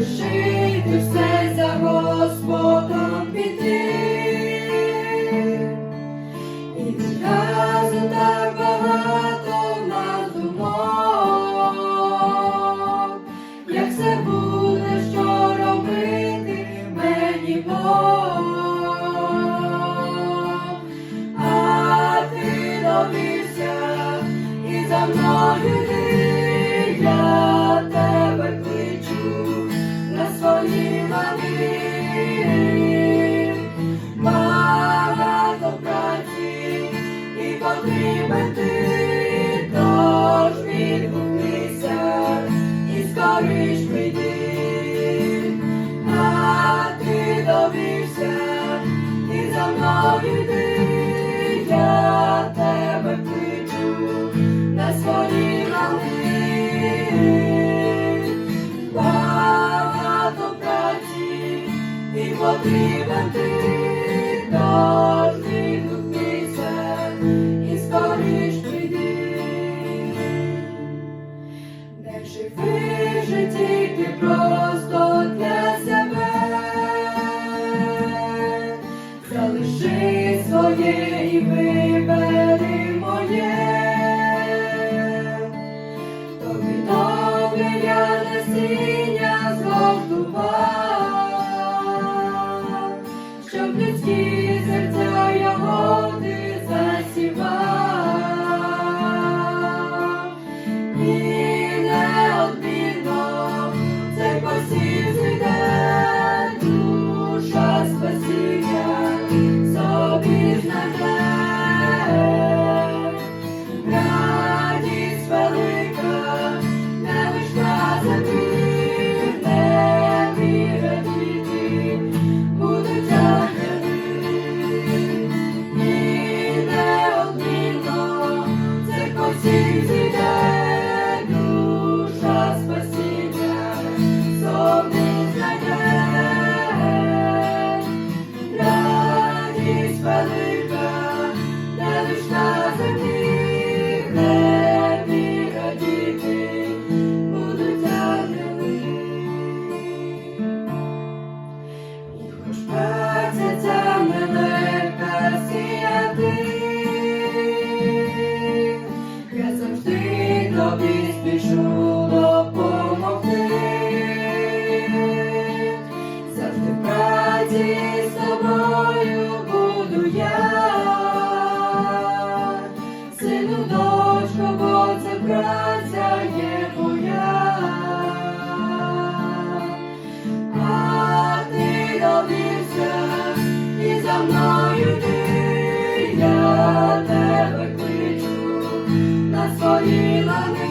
Жити все за Господом піти, і відразу багато як все буде, що робити мені Бог, і за мною ти. Живи в житті ти просто для себе, залиши своє вибери моє, тобі добре я насіння згортував. que Father. тебе кличу на свої лани.